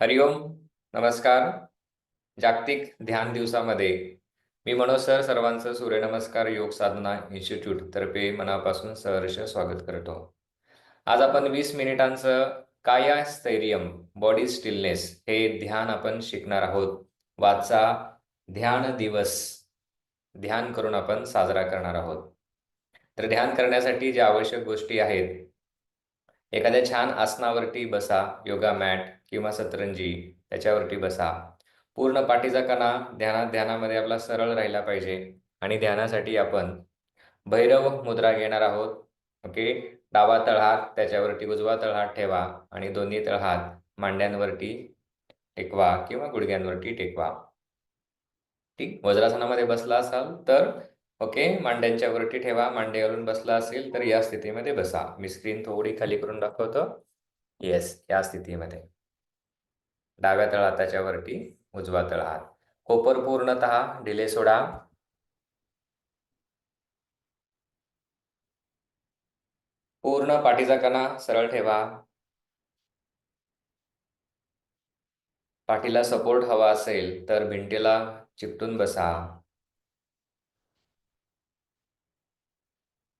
हरिओम नमस्कार. जागतिक ध्यान दिवसामध्ये मी मनोज सर सर्वांचं सूर्यनमस्कार योग साधना इन्स्टिट्यूट तर्फे मनापासून सहर्ष स्वागत करतो. आज आपण वीस मिनिटांचं काया स्थैर्यम बॉडी स्टिलनेस हे ध्यान आपण शिकणार आहोत. वाचा ध्यान दिवस. ध्यान करून आपण साजरा करणार आहोत. तर ध्यान करण्यासाठी ज्या आवश्यक गोष्टी आहेत एखाद्या छान आसनावरती बसा योगा मॅट किंवा सतरंजी त्याच्यावरती बसा. पूर्ण पाठीचा कणा ध्यानात ध्यानामध्ये आपला सरळ राहिला पाहिजे आणि ध्यानासाठी आपण भैरव मुद्रा घेणार आहोत. ओके? डावा तळहात त्याच्यावरती उजवा तळहात ठेवा आणि दोन्ही तळहात मांड्यांवरती टेकवा किंवा गुडघ्यांवरती टेकवा. ठीक? वज्रासनामध्ये बसला असाल तर ओके मांड्यांच्या वरती ठेवा मांडे घालून बसला असेल तर या स्थितीमध्ये बसा. मी स्क्रीन थोडी खाली करून दाखवतो. येस या स्थितीमध्ये. डाव्या तळहाताच्या वरती उजवा तळहात कोपर पूर्णतः ढिले सोडा. पूर्ण पाठीचा कणा सरळ ठेवा. पाठीला सपोर्ट हवा असेल तर भिंतीला चिकटून बसा.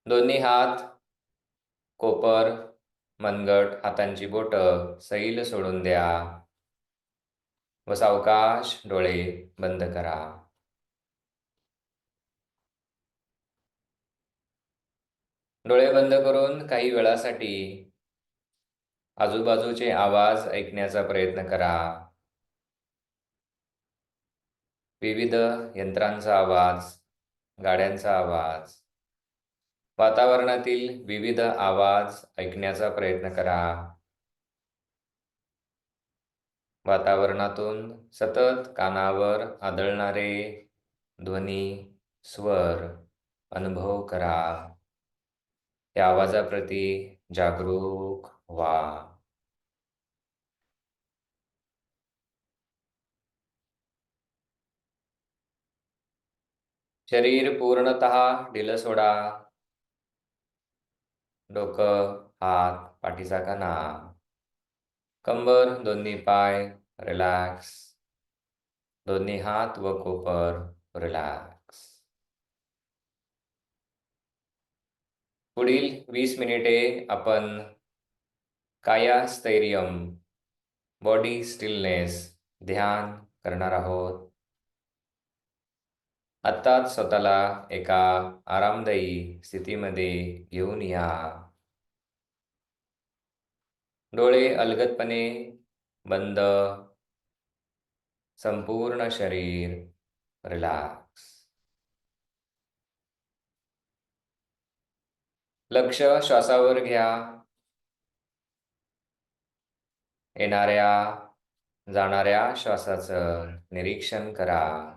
दोन्ही हात कोपर मनगट हातांची बोट सैल सोडून द्या. व सावकाश डोळे बंद करा. डोळे बंद करून काही वेळासाठी आजूबाजूचे आवाज ऐकण्याचा प्रयत्न करा. विविध यंत्रांचा आवाज गाड्यांचा आवाज वातावरणातील विविध आवाज ऐकण्याचा प्रयत्न करा. वातावरणातून सतत कानावर आदळणारे ध्वनी स्वर अनुभव करा. त्या आवाजाप्रती जागरूक व्हा. शरीर पूर्णतः ढिलं सोडा. डोकं हात पाठीचा कणा कंबर दोन्ही पाय रिलॅक्स. दोन्ही हात व कोपर रिलॅक्स. पुढील वीस मिनिटे आपण काया स्थैर्यम बॉडी स्टिलनेस ध्यान करणार आहोत. आत्ताच स्वतःला एका आरामदायी स्थितीमध्ये घेऊन या. डोळे अलगदपणे बंद. संपूर्ण शरीर रिलॅक्स लक्ष श्वासावर घ्या. येणाऱ्या जाणाऱ्या श्वासाचं निरीक्षण करा.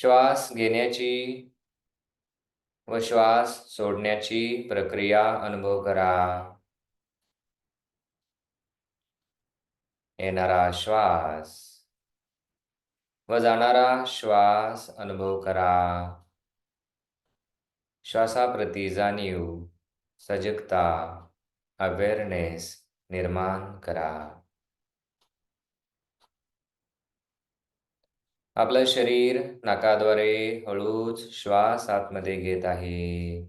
श्वास घेण्याची व श्वास सोडण्याची प्रक्रिया अनुभव करा. येणारा श्वास व जाणारा श्वास अनुभव करा. श्वासाप्रती जाणीव सजगता अवेअरनेस निर्माण करा. आपलं शरीर नाकाद्वारे हळूच श्वास आतमध्ये घेत आहे.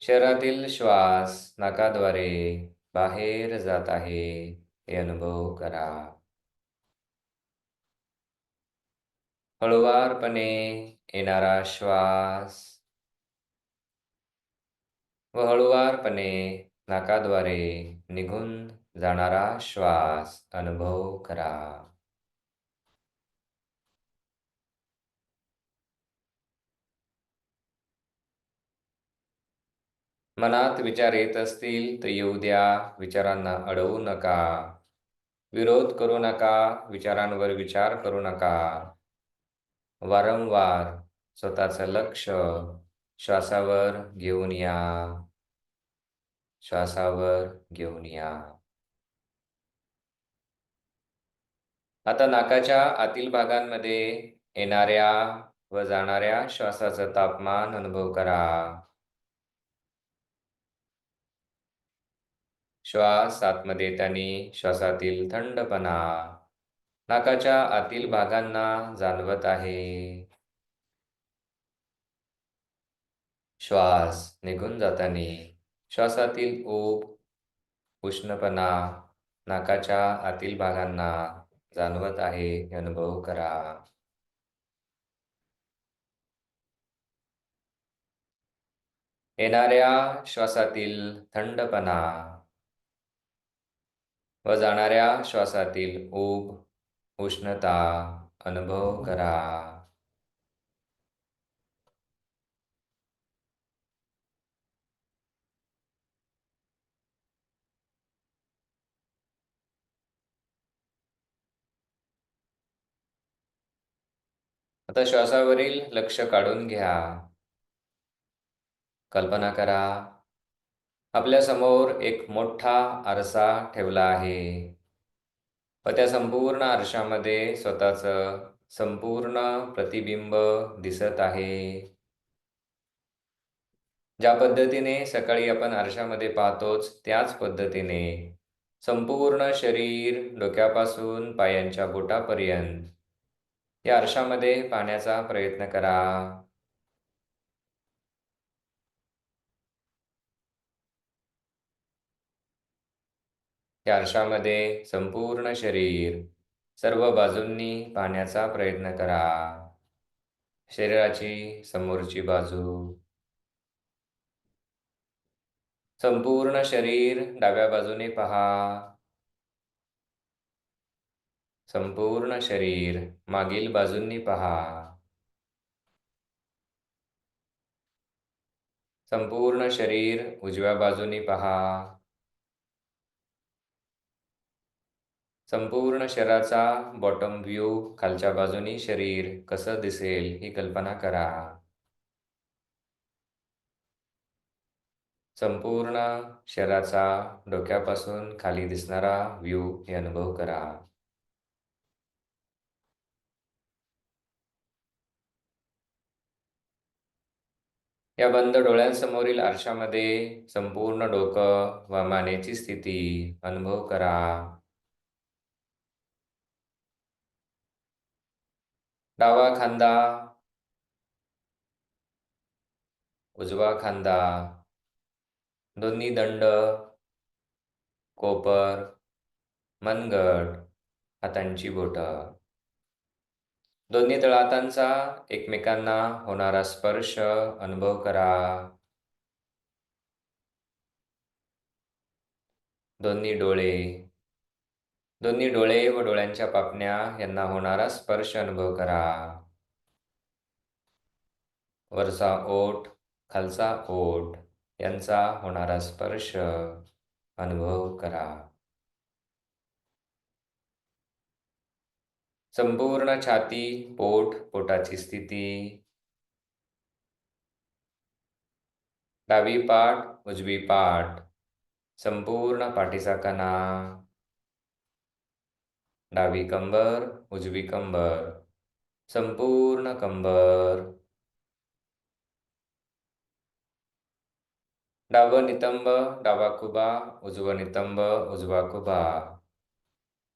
शरीरातील श्वास नाकाद्वारे बाहेर जात आहे. हे अनुभव करा. हळुवारपणे येणारा श्वास व हळुवारपणे नाकाद्वारे निघून जाणारा श्वास अनुभव करा. मनात विचार येत असतील तर येऊ द्या विचारांना अडवू नका. विरोध करू नका विचारांवर विचार करू नका. वारंवार स्वतःचं लक्ष श्वासावर घेऊन या. श्वासावर घेऊन या. आता नाकाच्या आतील भागांमध्ये येणाऱ्या व जाणाऱ्या श्वासाचं तापमान अनुभव करा. श्वास आतमध्ये त्यांनी श्वासातील थंडपणा नाकाच्या आतील भागांना जाणवत आहे. श्वास निघून जाताना श्वासातील ऊब उष्णपणा नाकाच्या आतील भागांना जाणवत आहे. अनुभव करा. येणाऱ्या श्वासातील थंडपणा व जाणाऱ्या श्वासातील ऊब उष्णता अनुभव करा. आता श्वासावरील लक्ष काढून घ्या. कल्पना करा. आपल्यासमोर एक मोठा आरसा ठेवला आहे. व त्या संपूर्ण आरशामध्ये स्वतःच संपूर्ण प्रतिबिंब दिसत आहे. ज्या पद्धतीने सकाळी आपण आरशामध्ये पाहतोच त्याच पद्धतीने संपूर्ण शरीर डोक्यापासून पायांच्या बोटापर्यंत या आरशामध्ये पाहण्याचा प्रयत्न करा. या आरशामध्ये संपूर्ण शरीर सर्व बाजूंनी पाहण्याचा प्रयत्न करा. शरीराची समोरची बाजू. संपूर्ण शरीर डाव्या बाजूने पहा. संपूर्ण शरीर मागील बाजूंनी पहा. संपूर्ण शरीर उजव्या बाजूनी पहा. संपूर्ण शरीराचा बॉटम व्ह्यू खालच्या बाजूनी शरीर कसं दिसेल ही कल्पना करा. संपूर्ण शरीराचा डोक्यापासून खाली दिसणारा व्ह्यू हे अनुभव करा. या बंद डोळ्यांसमोरील आरशामध्ये संपूर्ण डोकं व मानेची स्थिती अनुभव करा. डावा खांदा उजवा खांदा दोन्ही दंड कोपर मनगट हातांची बोट दोन्ही तळातांचा एकमेकांना होणारा स्पर्श अनुभव करा दोन्ही डोळे दोन्ही डोळे व डोळ्यांच्या पापण्या यांना होणारा स्पर्श अनुभव करा. वरचा ओठ खालचा ओठ यांचा होणारा स्पर्श अनुभव करा. संपूर्ण छाती पोट पोटाची स्थिती. डावी पाठ उजवी पाठ. संपूर्ण पाठीचा कणा. डावी कंबर उजवी कंबर संपूर्ण कंबर. डाव नितंब डावा खुबा उजव नितंब उजवा खुबा.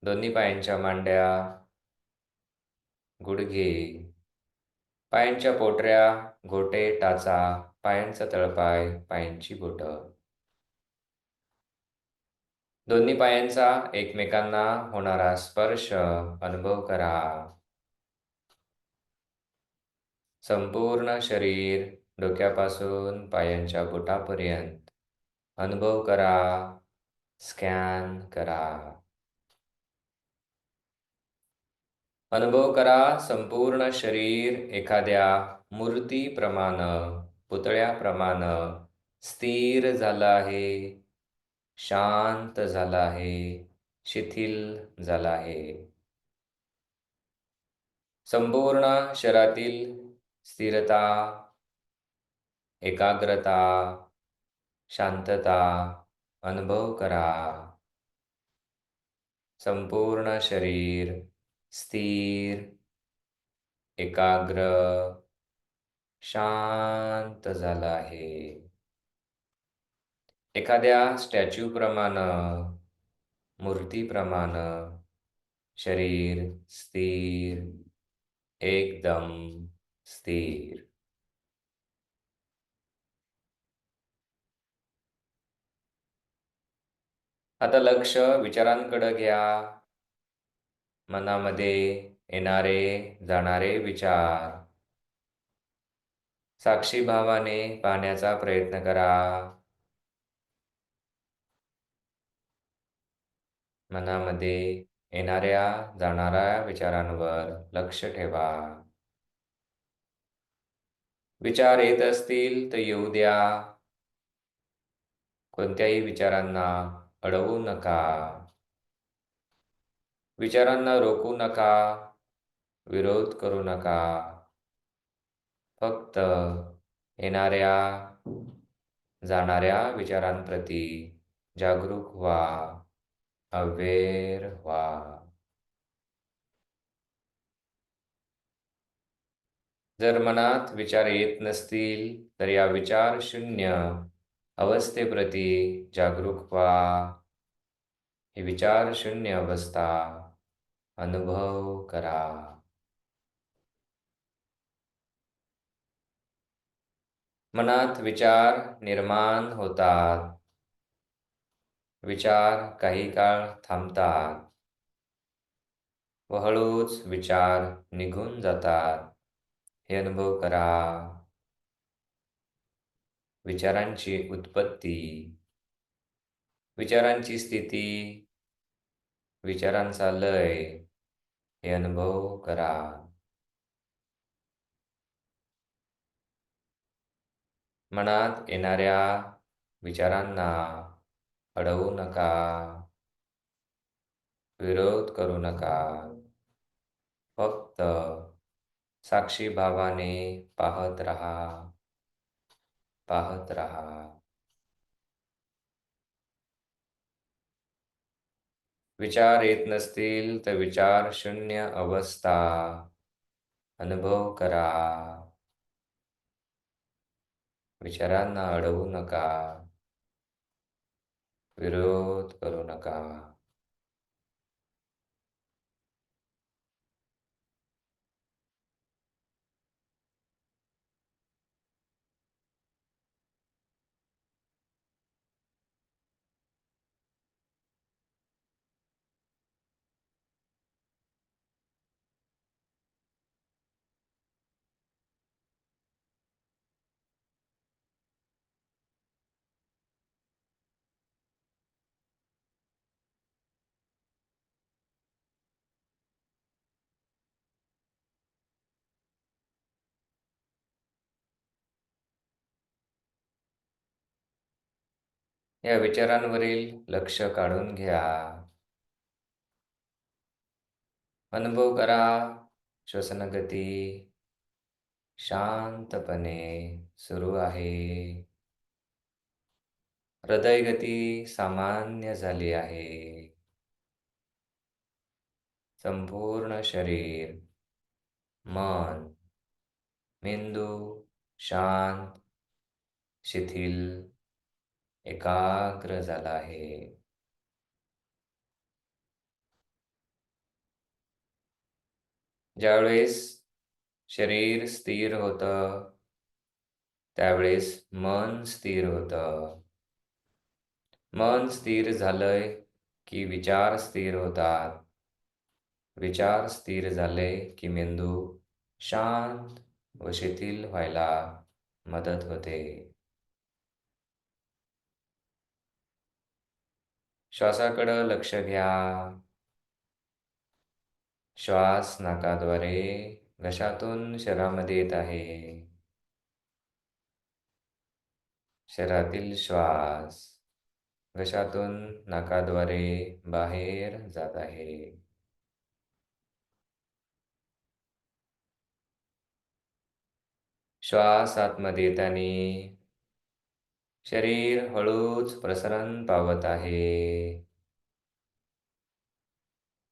दोन्ही पायांच्या मांड्या. गुडघे पायांच्या पोटऱ्या घोटे टाचा. पायांचा तळपाय पायांची बोट. दोन्ही पायांचा एकमेकांना होणारा स्पर्श अनुभव करा. संपूर्ण शरीर डोक्यापासून पायांच्या बोटापर्यंत अनुभव करा. स्कॅन करा. अनुभव करा संपूर्ण शरीर एखाद्या मूर्तीप्रमाण पुतळ्याप्रमाण स्थिर झालं आहे. शांत झाला आहे शिथिल झाला आहे. संपूर्ण शरीरातील स्थिरता एकाग्रता शांतता अनुभव करा. संपूर्ण शरीर स्थिर एकाग्र शांत झालं आहे. एखाद्या स्टॅच्यूप्रमाणं, मूर्तीप्रमाणं शरीर स्थिर, एकदम स्थिर. आता लक्ष विचारांकडे घ्या. मनामध्ये येणारे जाणारे विचार साक्षी भावाने पाहण्याचा प्रयत्न करा. मनामध्ये येणाऱ्या जाणाऱ्या विचारांवर लक्ष ठेवा. विचार येत असतील तर येऊ द्या. कोणत्याही विचारांना अडवू नका. विचारांना रोखू नका. विरोध करू नका. फक्त येणाऱ्या जाणाऱ्या विचारांप्रती जागरूक व्हा. अवेअर व्हा. जर मनात विचार येत नसतील तर या विचार शून्य अवस्थेप्रती जागरूक व्हा. ही विचार शून्य अवस्था अनुभव करा. मनात विचार निर्माण होतात. विचार काही काळ थांबतात व हळूच विचार निघून जातात. हे अनुभव करा. विचारांची उत्पत्ती, विचारांची स्थिती, विचारांचा लय हे अनुभव करा. मनात येणाऱ्या विचारांना अडवू नका. विरोध करू नका. फक्त साक्षी भावाने पाहत रहा. पाहत रहा. विचार येत नसतील तर विचार शून्य अवस्था अनुभव करा. विचारांना अडवू नका. विरोध करू नका. या विचारांवरील लक्ष काढून घ्या. अनुभव करा श्वसनगती शांतपणे सुरू आहे. हृदय गती सामान्य झाली आहे. संपूर्ण शरीर, मन, मेंदू शांत, शिथिल, एकाग्र झाला आहे. ज्यावेळेस शरीर स्थिर होतं, त्यावेळेस मन स्थिर होतं. मन स्थिर झालंय की विचार स्थिर होतात. विचार स्थिर झाले की मेंदू शांत व शिथिल व्हायला मदत होते. श्वासाकडं लक्ष घ्या. श्वास नाकाद्वारे घशातून शरीरामध्ये येत आहे. शरीरातील श्वास घशातून नाकाद्वारे बाहेर जात आहे. श्वास आतमध्ये येताना शरीर हळूच प्रसरण पावत आहे.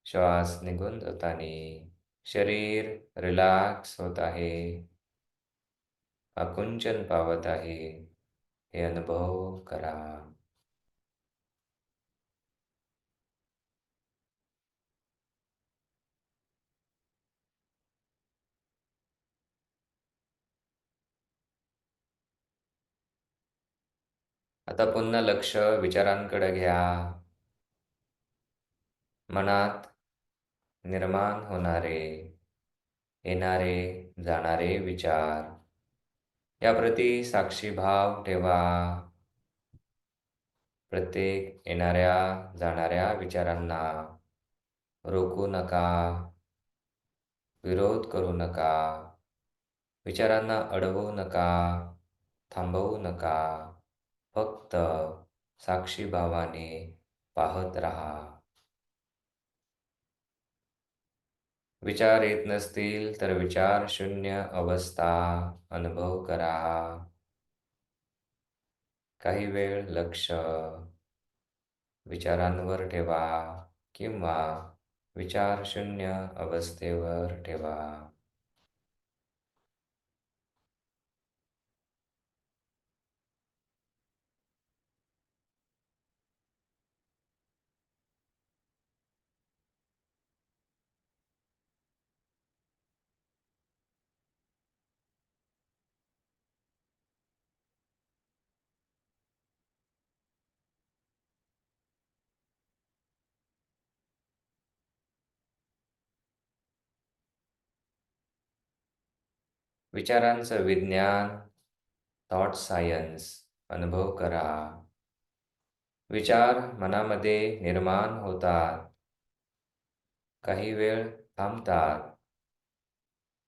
श्वास निघून जाताना शरीर रिलॅक्स होत आहे. आकुंचन पावत आहे. हे अनुभव करा. आता पुन्हा लक्ष विचारांकडे घ्या. मनात निर्माण होणारे येणारे जाणारे विचार. याप्रती साक्षी भाव ठेवा. प्रत्येक येणाऱ्या जाणाऱ्या विचारांना रोखू नका. विरोध करू नका. विचारांना अडवू नका. थांबवू नका. फक्त साक्षीभावाने पाहत राहा. विचार येत नसतील तर विचार शून्य अवस्था अनुभव करा. काही वेळ लक्ष विचारांवर ठेवा किंवा विचार शून्य अवस्थेवर ठेवा. विचारांचं विज्ञान थॉट सायन्स अनुभव करा. विचार मनामध्ये निर्माण होतात. काही वेळ थांबतात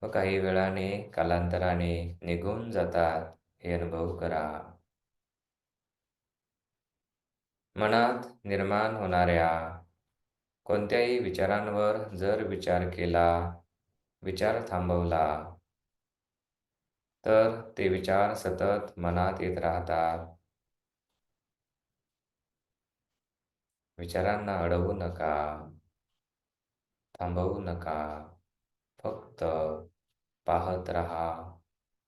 व काही वेळाने कालांतराने निघून जातात. हे अनुभव करा. मनात निर्माण होणाऱ्या कोणत्याही विचारांवर जर विचार केला विचार थांबवला तर ते विचार सतत मनात येत राहतात. विचारांना अडवू नका. थांबवू नका. फक्त पाहत रहा.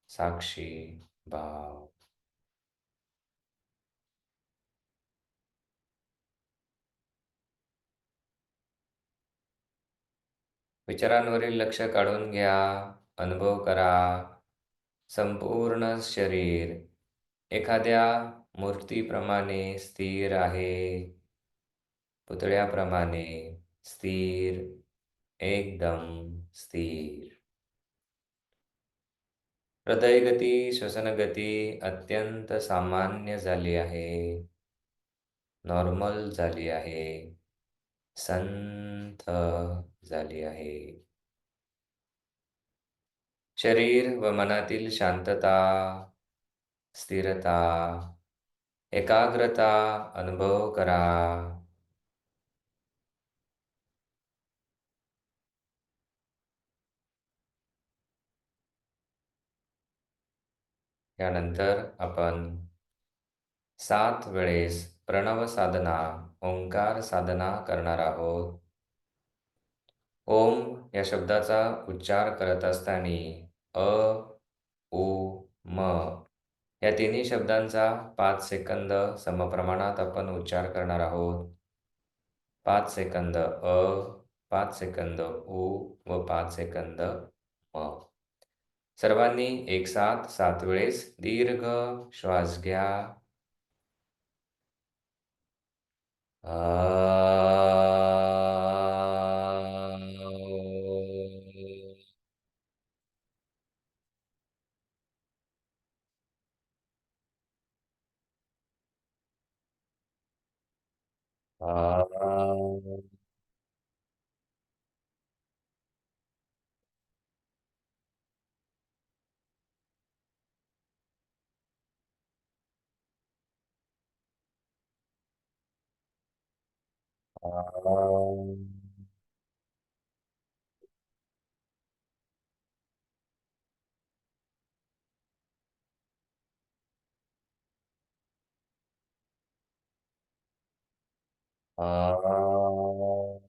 साक्षी भाव. विचारांवरील लक्ष काढून घ्या. अनुभव करा. संपूर्ण शरीर एखाद्या मूर्तीप्रमाणे स्थिर आहे. पुतळ्याप्रमाणे स्थिर एकदम स्थिर. हृदयगती श्वसनगती अत्यंत सामान्य झाली आहे. नॉर्मल झाली आहे. संथ झाली आहे. शरीर व मनातील शांतता स्थिरता एकाग्रता अनुभव करा. यानंतर आपण सात वेळेस प्रणव साधना ओंकार साधना करणार आहोत. ओम या शब्दाचा उच्चार करत असताना अ उ म. या तिन्ही शब्दांचा पाच सेकंद समप्रमाणात आपण उच्चार करणार आहोत. पाच सेकंद अ पाच सेकंद उ व पाच सेकंद म. सर्वांनी एक साथ सात वेळेस दीर्घ श्वास घ्या. Ờ, ờ, Uh,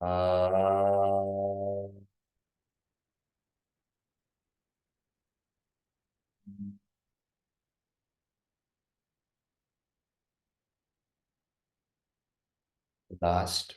uh, last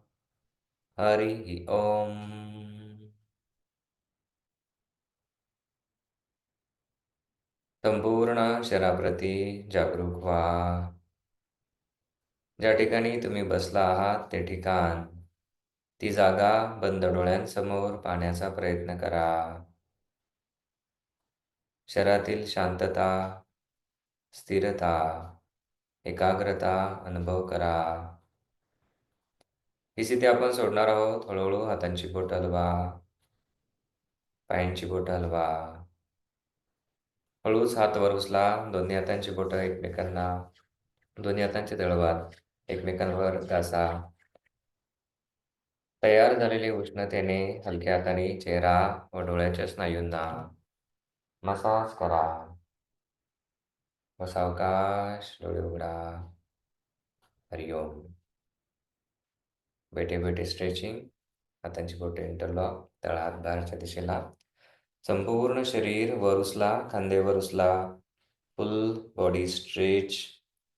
हरि ओम। संपूर्ण शहराप्रती जागरूक व्हा। ज्या ठिकाणी तुम्ही बसला आहात ते ठिकाण. ती जागा बंद डोळ्यांसमोर पाहण्याचा प्रयत्न करा. शहरातील शांतता स्थिरता एकाग्रता अनुभव करा. ही स्थिती आपण सोडणार आहोत. हळूहळू हातांची बोट हलवा पायांची बोट हलवा. हळूच हात वर उचला. दोन्ही हातांची बोट एकमेकांना दोन्ही हातांचे तळवात एकमेकांवर घासा. तयार झालेली उष्णतेने हलक्या हाताने चेहरा व डोळ्याच्या स्नायूंना मसाज करा. व डोळे उघडा. हरिओम. बेटे बेटे स्ट्रेचिंग हातांची बोटे इंटरलॉक तळात बाहेरच्या दिशेला. संपूर्ण शरीर वर उचला खांदेवर उचला full body stretch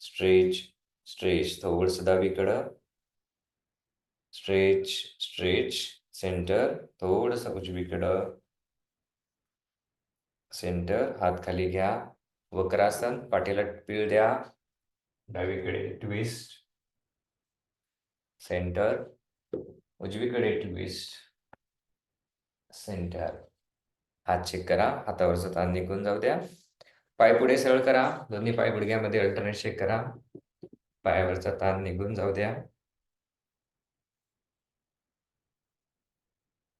stretch stretch थोडंसं डावीकडं स्ट्रेच स्ट्रेच सेंटर थोडस उजवीकडं. सेंटर हात खाली घ्या. वक्रासन पाठीला पीळ द्या. डावीकडे ट्विस्ट सेंटर उजवीकडे ट्विस्ट सेंटर हात चेक करा. हातावरचा ताण निघून जाऊ द्या. पाय पुढे सरळ करा. दोन्ही पाय गुडघ्यामध्ये अल्टरनेट चेक करा. पायावरचा ताण निघून जाऊ द्या.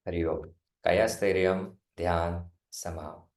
हरिओम. कायास्थैर्यम ध्यान समाव